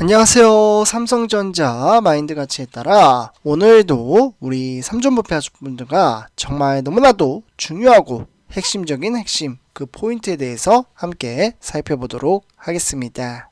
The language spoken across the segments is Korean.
안녕하세요. 삼성전자 마인드 가치에 따라 오늘도 우리 삼존부패 가족분들과 정말 너무나도 중요하고 핵심적인 핵심 그 포인트에 대해서 함께 살펴보도록 하겠습니다.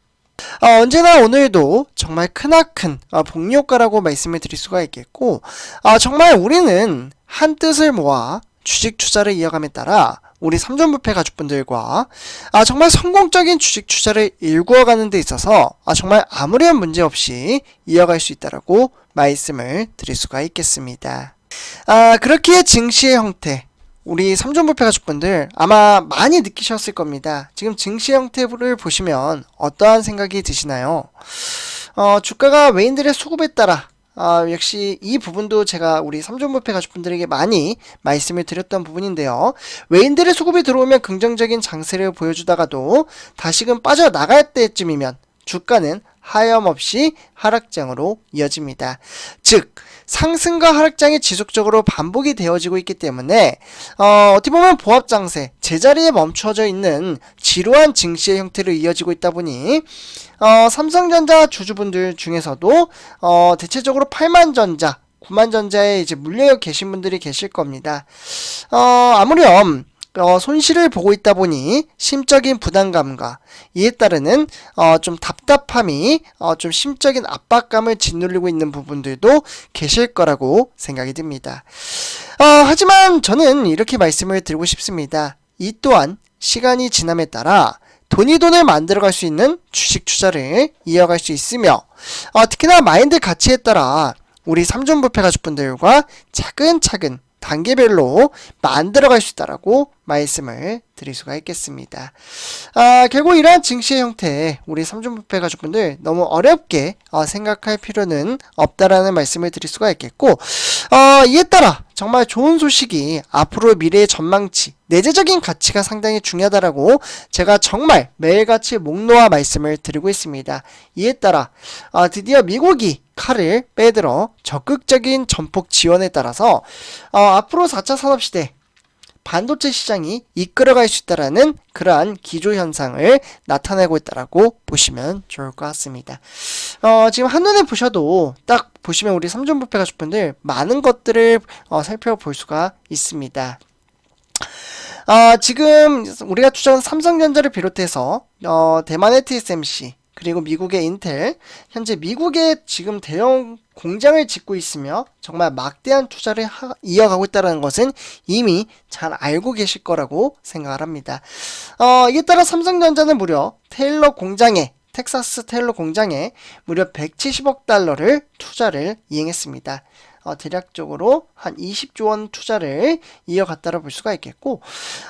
아, 언제나 오늘도 정말 크나큰 아, 복리효과라고 말씀을 드릴 수가 있겠고 아, 정말 우리는 한 뜻을 모아 주식 투자를 이어감에 따라 우리 삼존부패 가족분들과 아, 정말 성공적인 주식 투자를 일구어 가는 데 있어서 아, 정말 아무런 문제 없이 이어갈 수 있다라고 말씀을 드릴 수가 있겠습니다. 아, 그렇기에 증시의 형태, 우리 삼존부패 가족분들 아마 많이 느끼셨을 겁니다. 지금 증시 형태를 보시면 어떠한 생각이 드시나요? 어, 주가가 외인들의 수급에 따라 아, 역시 이 부분도 제가 우리 삼존부패 가족분들에게 많이 말씀을 드렸던 부분인데요. 외인들의 수급이 들어오면 긍정적인 장세를 보여주다가도 다시금 빠져나갈 때쯤이면 주가는 하염없이 하락장으로 이어집니다. 즉, 상승과 하락장이 지속적으로 반복이 되어지고 있기 때문에 어, 어떻게 보면 보합 장세, 제자리에 멈춰져 있는 지루한 증시의 형태로 이어지고 있다 보니 어, 삼성전자 주주분들 중에서도 어, 대체적으로 8만전자, 9만전자에 이제 물려 계신 분들이 계실 겁니다. 어, 아무렴 어, 손실을 보고 있다 보니 심적인 부담감과 이에 따르는 어, 좀 답답함이 어, 좀 심적인 압박감을 짓누르고 있는 부분들도 계실 거라고 생각이 듭니다. 어, 하지만 저는 이렇게 말씀을 드리고 싶습니다. 이 또한 시간이 지남에 따라 돈이 돈을 만들어갈 수 있는 주식 투자를 이어갈 수 있으며 어, 특히나 마인드 가치에 따라 우리 삼존부패 가족분들과 차근차근 단계별로 만들어갈 수 있다라고 말씀을 드릴 수가 있겠습니다. 아, 결국 이러한 증시의 형태, 우리 삼중부패 가족분들 너무 어렵게 어, 생각할 필요는 없다라는 말씀을 드릴 수가 있겠고, 어, 이에 따라 정말 좋은 소식이 앞으로 미래의 전망치, 내재적인 가치가 상당히 중요하다라고 제가 정말 매일같이 목놓아 말씀을 드리고 있습니다. 이에 따라 어, 드디어 미국이 칼을 빼들어 적극적인 전폭 지원에 따라서 어, 앞으로 4차 산업시대 반도체 시장이 이끌어갈 수 있다라는 그러한 기조 현상을 나타내고 있다라고 보시면 좋을 것 같습니다. 어, 지금 한눈에 보셔도 딱 보시면 우리 삼존부패 가족분들 많은 것들을 어, 살펴볼 수가 있습니다. 아, 지금 우리가 투자한 삼성전자를 비롯해서 어, 대만의 TSMC 그리고 미국의 인텔 현재 미국에 지금 대형 공장을 짓고 있으며 정말 막대한 투자를 하, 이어가고 있다는 것은 이미 잘 알고 계실 거라고 생각을 합니다. 어, 이에 따라 삼성전자는 무려 테일러 공장에 텍사스 테일러 공장에 무려 170억 달러를 투자를 이행했습니다. 어, 대략적으로 한 20조 원 투자를 이어갔다고 볼 수가 있겠고,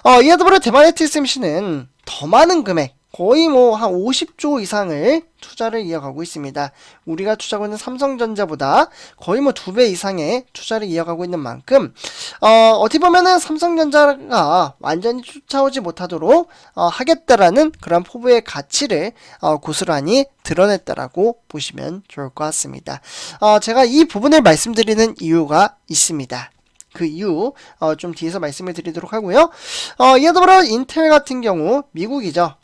어, 이에 더불어 대만의 TSMC는 더 많은 금액, 거의 뭐 한 50조 이상을 투자를 이어가고 있습니다. 우리가 투자하고 있는 삼성전자보다 거의 뭐 두 배 이상의 투자를 이어가고 있는 만큼 어, 어떻게 보면은 삼성전자가 완전히 쫓아오지 못하도록 어, 하겠다라는 그런 포부의 가치를 어, 고스란히 드러냈다라고 보시면 좋을 것 같습니다. 어, 제가 이 부분을 말씀드리는 이유가 있습니다. 그 이유 어, 좀 뒤에서 말씀을 드리도록 하고요. 어, 이에 더불어 인텔 같은 경우 미국이죠.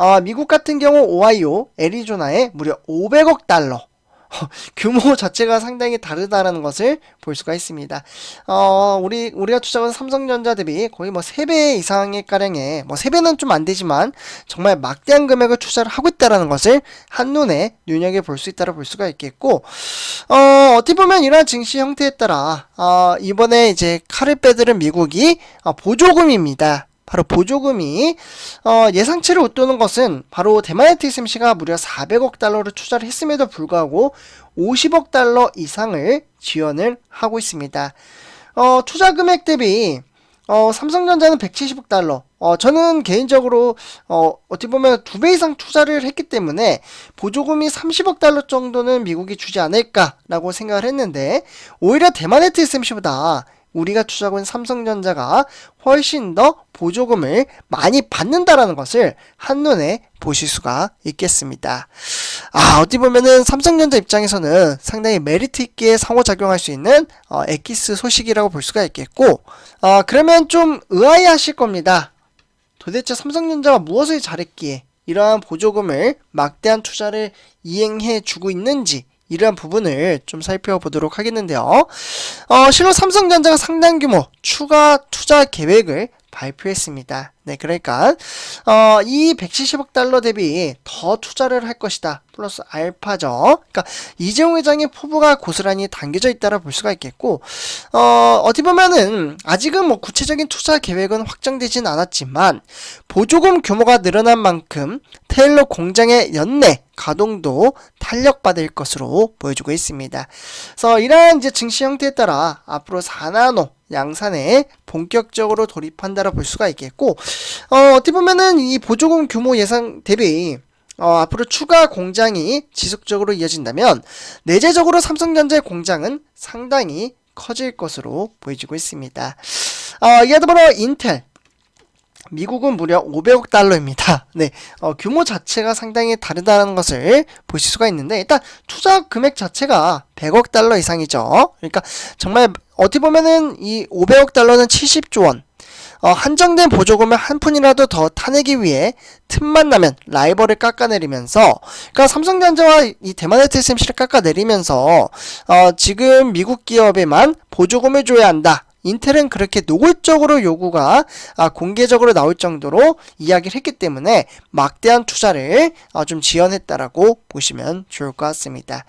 어, 미국 같은 경우 오하이오, 애리조나에 무려 500억 달러. 규모 자체가 상당히 다르다라는 것을 볼 수가 있습니다. 어, 우리, 우리가 투자한 삼성전자 대비 거의 뭐 3배 이상의 가량의, 뭐 3배는 좀 안 되지만, 정말 막대한 금액을 투자를 하고 있다라는 것을 한눈에 눈여겨 볼 수 있다고 볼 수가 있겠고, 어, 어떻게 보면 이러한 증시 형태에 따라, 어, 이번에 이제 칼을 빼들은 미국이 어, 보조금입니다. 바로 보조금이 어, 예상치를 웃도는 것은 바로 대만의 TSMC가 무려 400억 달러를 투자를 했음에도 불구하고 50억 달러 이상을 지원을 하고 있습니다. 어, 투자 금액 대비 어, 삼성전자는 170억 달러. 어, 저는 개인적으로, 어, 어떻게 보면 두 배 이상 투자를 했기 때문에 보조금이 30억 달러 정도는 미국이 주지 않을까라고 생각을 했는데, 오히려 대만의 TSMC보다 우리가 투자하고 있는 삼성전자가 훨씬 더 보조금을 많이 받는다라는 것을 한눈에 보실 수가 있겠습니다. 아, 어디 보면은 삼성전자 입장에서는 상당히 메리트 있게 상호작용할 수 있는 어, 엑기스 소식이라고 볼 수가 있겠고, 어, 그러면 좀 의아해 하실 겁니다. 도대체 삼성전자가 무엇을 잘했기에 이러한 보조금을 막대한 투자를 이행해 주고 있는지 이러한 부분을 좀 살펴보도록 하겠는데요. 어, 실로 삼성전자가 상당 규모 추가 투자 계획을 발표했습니다. 네, 그러니까 어, 이 170억 달러 대비 더 투자를 할 것이다. 플러스 알파죠. 그러니까 이재용 회장의 포부가 고스란히 당겨져 있다라 볼 수가 있겠고 어, 어디 보면은 아직은 뭐 구체적인 투자 계획은 확정되진 않았지만 보조금 규모가 늘어난 만큼 테일러 공장의 연내 가동도 탄력받을 것으로 보여주고 있습니다. 그래서 이러한 이제 증시 형태에 따라 앞으로 4나노 양산에 본격적으로 돌입한다라 볼 수가 있겠고 어, 어떻게 보면은 이 보조금 규모 예상 대비 어, 앞으로 추가 공장이 지속적으로 이어진다면 내재적으로 삼성전자의 공장은 상당히 커질 것으로 보여지고 있습니다. 어, 이에 더불어 인텔 미국은 무려 500억 달러입니다. 네, 어, 규모 자체가 상당히 다르다는 것을 보실 수가 있는데 일단 투자 금액 자체가 100억 달러 이상이죠. 그러니까 정말 어떻게 보면은 이 500억 달러는 70조 원. 어, 한정된 보조금을 한 푼이라도 더 타내기 위해 틈만 나면 라이벌을 깎아내리면서 그러니까 삼성전자와 이 대만 TSMC를 깎아내리면서 어, 지금 미국 기업에만 보조금을 줘야 한다. 인텔은 그렇게 노골적으로 요구가 아, 공개적으로 나올 정도로 이야기를 했기 때문에 막대한 투자를 어, 좀 지원했다라고 보시면 좋을 것 같습니다.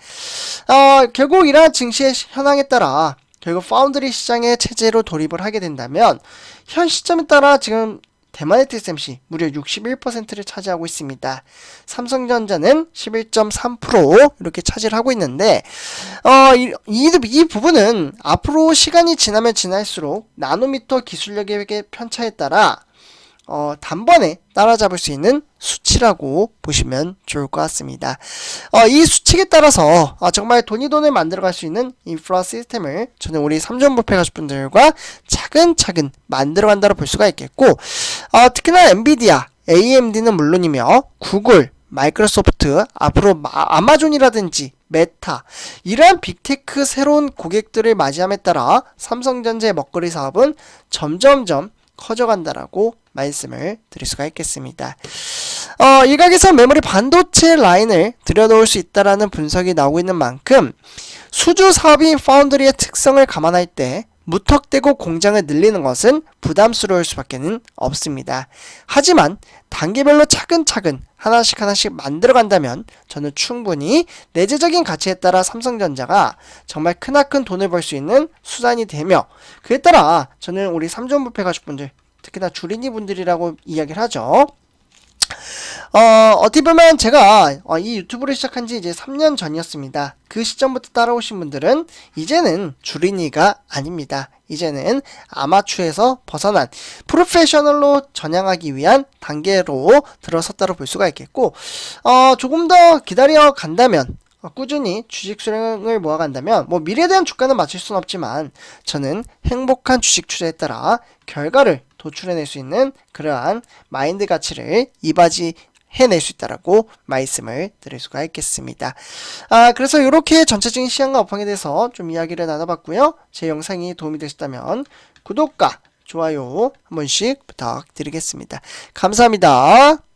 어, 결국 이러한 증시의 현황에 따라 결국 파운드리 시장의 체제로 돌입을 하게 된다면 현 시점에 따라 지금 대만의 TSMC 무려 61%를 차지하고 있습니다. 삼성전자는 11.3% 이렇게 차지를 하고 있는데 어, 이, 이, 이 부분은 앞으로 시간이 지나면 지날수록 나노미터 기술력의 편차에 따라 어, 단번에 따라잡을 수 있는 수치라고 보시면 좋을 것 같습니다. 어, 이 수칙에 따라서 어, 정말 돈이 돈을 만들어갈 수 있는 인프라 시스템을 저는 우리 삼전부패 가족분들과 차근차근 만들어간다고 볼 수가 있겠고 어, 특히나 엔비디아, AMD는 물론이며 구글, 마이크로소프트, 앞으로 마, 아마존이라든지 메타 이러한 빅테크 새로운 고객들을 맞이함에 따라 삼성전자의 먹거리 사업은 점점점 커져간다라고 말씀을 드릴 수가 있겠습니다. 어, 일각에서 메모리 반도체 라인을 들여놓을 수 있다라는 분석이 나오고 있는 만큼 수주 사업인 파운드리의 특성을 감안할 때 무턱대고 공장을 늘리는 것은 부담스러울 수밖에는 없습니다. 하지만 단계별로 차근차근 하나씩 하나씩 만들어 간다면 저는 충분히 내재적인 가치에 따라 삼성전자가 정말 크나큰 돈을 벌 수 있는 수단이 되며 그에 따라 저는 우리 삼전부패 가족분들 특히나 주린이 분들이라고 이야기를 하죠. 어, 어떻게 보면 제가 어, 이 유튜브를 시작한 지 이제 3년 전이었습니다. 그 시점부터 따라오신 분들은 이제는 주린이가 아닙니다. 이제는 아마추어에서 벗어난 프로페셔널로 전향하기 위한 단계로 들어섰다고 볼 수가 있겠고, 어, 조금 더 기다려 간다면, 어, 꾸준히 주식 수량을 모아간다면 뭐 미래에 대한 주가는 맞출 수는 없지만 저는 행복한 주식 투자에 따라 결과를 도출해낼 수 있는 그러한 마인드 가치를 이바지 해낼 수 있다라고 말씀을 드릴 수가 있겠습니다. 아, 그래서 이렇게 전체적인 시장과 업황에 대해서 좀 이야기를 나눠봤고요. 제 영상이 도움이 되셨다면 구독과 좋아요 한 번씩 부탁드리겠습니다. 감사합니다.